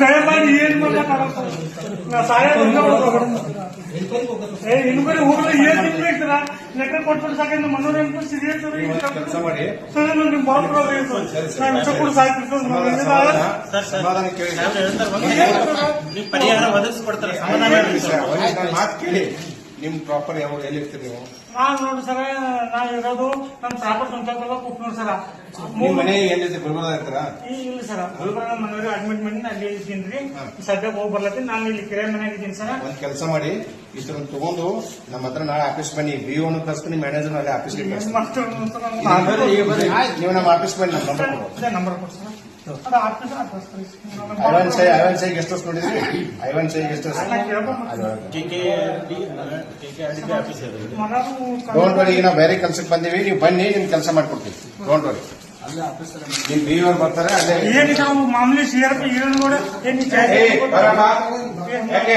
ದಯಮಾಡಿ ಏನ್ ಮಾಡ್ಲಕ್ಕಾಗಲ್ಲ ನಾ ಸಾಯ ಏ ಇನ್ಕ್ವೈರಿ ಹೋಗಲ್ಲ ಏನ್ ತಿನ್ಬೇಕ್ರ ಲೆಕ್ಕ ಕೊಟ್ಬಿಟ್ಟು ಸೀರಿಯಸ್ ಕೆಲಸ ಮಾಡಿ. ಸರ್ ಕೂಡ ಸಮಾಧಾನ ಕೇಳಿ. ಪರಿಹಾರ ಒದಗಿಸ್ಕೊಡ್ತಾರೆ ಸಮಾಧಾನ ಮಾತು ನಿಮ್ ಪ್ರಾಪರ್ ಯಾವ ಎಲ್ಲಿ ಇರ್ತೀರಿ ನೀವು? ನಾನು ನೋಡಿ ಸರ್ ನಾ ಇರೋದು ನಮ್ ಪ್ರಾಪರ್ ಸ್ವಂತ ಕುಕ್ನೂರ್ ಸರ. ನಿಮ್ ಮನೆ ಎಲ್ಲಿದೆ ಗುಲ್ಬರ್ಗ ಇಲ್ಲ ಸರ. ಗುಲ್ಬರ್ಗ ಮನೆಯವ್ರಿಗೆ ಅಡ್ಮಿಟ್ ಮಾಡಿ ಅಲ್ಲಿ ಇದ್ದೀನಿ ಸದ್ಯಕ್ಕೆ ಹೋಗಿ ಬರ್ಲತ್ತೀನಿ. ನಾನು ಇಲ್ಲಿ ಕಿರಾಯ ಮನೆಯಾಗ ಇದ್ದೀನಿ ಸರ. ಒಂದ್ ಕೆಲಸ ಮಾಡಿ ಇಷ್ಟೊಂದು ತಗೊಂಡು ನಮ್ಮ ಹತ್ರ ನಾಳೆ ಆಫೀಸ್ ಬನ್ನಿ. ಬಿ ಒನ್ ಕಳಿಸ್ತೀನಿ ಮ್ಯಾನೇಜರ್ ಅಲ್ಲಿ ಆಫೀಸ್ಗೆ ಕಳಿಸ್ತೀನಿ ನೀವು ನಮ್ಮ ಆಫೀಸ್ ಬನ್ನಿ ನಮ್ಮ ನಂಬರ್ ನಂಬರ್ ಕೊಡಿ ಸರ್. ಆಫೀಸ್ ಐವನ್ ಸೈ ಐವನ್ ಸೈ ಗೆಸ್ಟ್ ಹೌಸ್ ನೋಡಿದ್ರಿ? ಐವನ್ ಸೈ guest house office. Don't worry ಈಗ ನಾವು ಬೇರೆ ಕೆಲ್ಸಕ್ಕೆ ಬಂದೀವಿ. ನೀವು ಬನ್ನಿ. ನಿಮ್ ಕೆಲಸ ಮಾಡ್ಕೊಡ್ತೀನಿ ಡೋಂಟ್ ವರಿ ನಿಮ್ ಬಿ ಅವ್ರು ಬರ್ತಾರೆ ಅಲ್ಲೇ ಏನಿದೆ ಮಾಮೂಲಿ ಸಿ ಆರ್ ಪಿ ಏನು ನೋಡಿ ಬರಮ್ಮ. ಯಾಕೆ?